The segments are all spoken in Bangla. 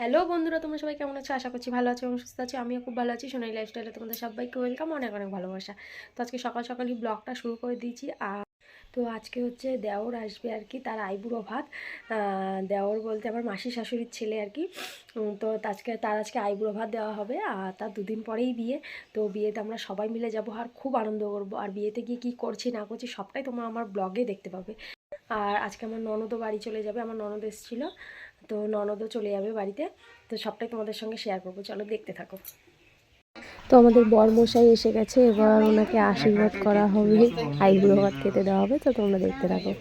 হ্যালো বন্ধুরা, তোমরা সবাই কেমন আছো? আশা করছি ভালো আছো এবং সুস্থ আছো। আমিও খুব ভালো আছি। সোনাই লাইফস্টাইলে তোমাদের সবাইকে ওয়েলকাম অনেক অনেক ভালোবাসা। তো আজকে সকাল সকালই ব্লগটা শুরু করে দিয়েছি। আর তো আজকে হচ্ছে দেওর আসবে আর কি, তার আইবুড়ো ভাত। দেওর বলতে আমার মাসি শাশুড়ির ছেলে আর কি। তো আজকে, তার আজকে আইবুড়ো ভাত দেওয়া হবে আর তার দুদিন পরেই বিয়ে। তো বিয়েতে আমরা সবাই মিলে যাব আর খুব আনন্দ করব। আর বিয়েতে গিয়ে কী করছি না করছি সবটাই তোমরা আমার ব্লগে দেখতে পাবে। আর আজকে আমার ননদও বাড়ি চলে যাবে আমার ননদ এসেছিল। তো ননদও চলে যাবে বাড়িতে। তো সবটাই তোমাদের সঙ্গে শেয়ার করব চলো দেখতে থাকো। তো আমাদের বরমশাই এসে গেছে এবার ওনাকে আশীর্বাদ করা হবে। আইবুড়ো ভাত খেতে দেওয়া হবে তো তোমরা দেখতে থাকো।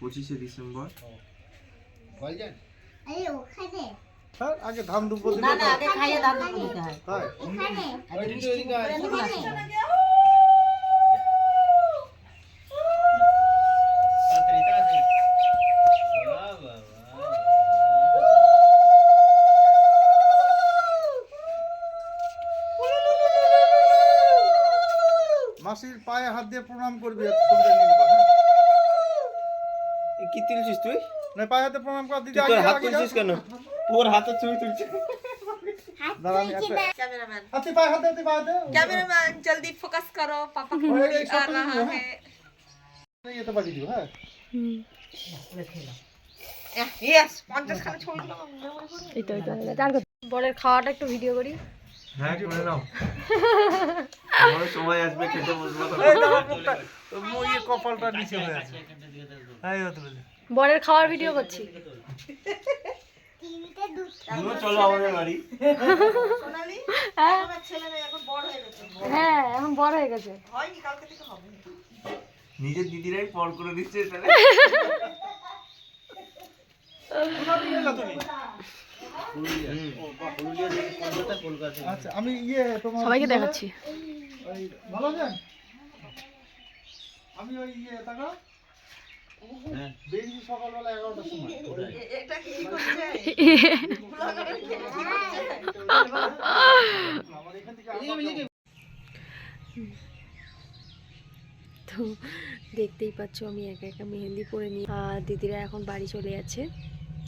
পঁচিশে ডিসেম্বর। হ্যাঁ, আগে ধান দুপুর না না আগে খাইয়ে দাঁত দিতে হয়। তাই মাসির পায়ে হাত দিয়ে প্রণাম করবি ছবিটা নিয়ে নেবা, হ্যাঁ? কি তুলছিস তুই না পায়ে হাতে প্রণাম কর দিদি তুই আগে তোর হাত আগে তুলছিস যাও। কেন ওর হাতে ছবি তুলছে দাঁড়া, আমি একটা- ক্যামেরাম্যান হাতে পায়ে হাতে হাতে পায়ে হাতে ক্যামেরাম্যান জলদি ফোকাস করো পাপা को ওই, এই वीडियो आ সব रहा নিয়ে, है ইয়েতে পাঠিয়ে দিও হ্যাঁ यस 50 খানা ছবি দিলাম এই তো এই তো, এই তো, আর কথা- বরের খাওয়াটা একটু ভিডিও করি হ্যাঁ করে নাও। আমার সময় আসবে খেতে বসবো। মুখটা কপালটা নিচে হয়ে আছে। এই হতে বরের খাওয়ার ভিডিও করছি। চলো আমাদের বাড়ি। হ্যাঁ। এখন বড় হয়ে গেছে। হ্যাঁ এখন বড় হয়ে গেছে। হয়নি কালকে থেকে হবে নিজের দিদিরাই পর করে দিচ্ছে আচ্ছা আমি ইয়ে তোমার সবাইকে দেখাচ্ছি। ওই ভালো আছেন? আমি ওই ইয়ে টাকা সকালবেলা এগারোটার সময়। এটা কি করছে ব্লগার কি করছে আমার এখান থেকে আবার তো দেখতেই পাচ্ছ আমি একা একা মেহেন্দি পরে নিই আর দিদিরা এখন বাড়ি চলে যাচ্ছে।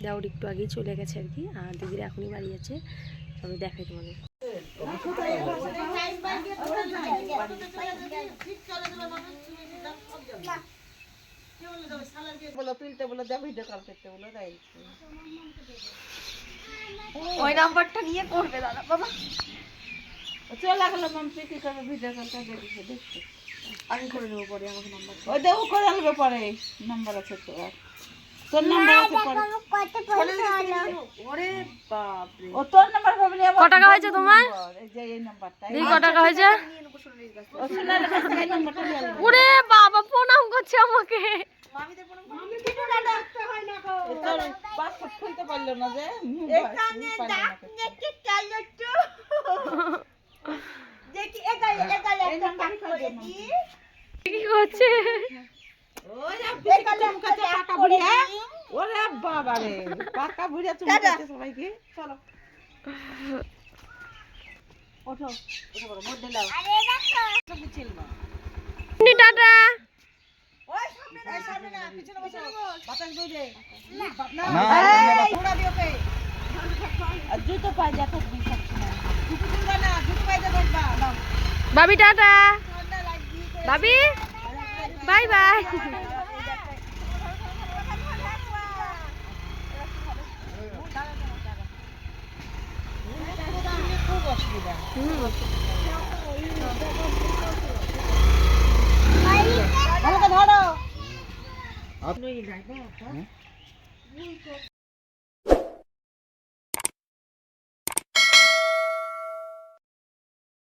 দেওয়ার একটু আগেই চলে গেছে আর কি। আর দিদিরা এখনই বাড়ি আছে তবে দেখাই তোমাদের। বলো তুলতে বলো দে ভিডিও কল করতে বলো তাই। ওই নাম্বারটা নিয়ে করবে দাদা বাবা। চলে গেল মাম্পি কি করবে? ভিডিও কলটা দেখে দেখতে আমি করে দেবো পরে আমাকে নাম্বার। ওই দেবো করে আনবে পরে নাম্বার আছে তো আর তোর নাম্বার ও টাকা হয়েছে তোমার? এই যে এই নাম্বারটা দিদি ক টাকা হয়েছে? ও শোনার কাছে এই নাম্বারটা নিয়ে আনবে। ওরে বাবা প্রণাম করছে আমাকে। খুলতে পারল না যে কি করছে ওরে বাবা রে পাকা বুড়িয়া তুমি সবাইকে। চলো। ওঠো ওঠো বড় মোট দিলাও সব ছিল না টাটা ওই সামনে না সামনে না পিছনে বসো। বাতাস বইবে না। না, এই। দিও কে জুতো পাই যা সময়। জুতো তুলবা না জুতো দেখবা নাও বাবি টাটা বাবি। বাই বাই খুব অসুবিধা ভালো করে ধরো।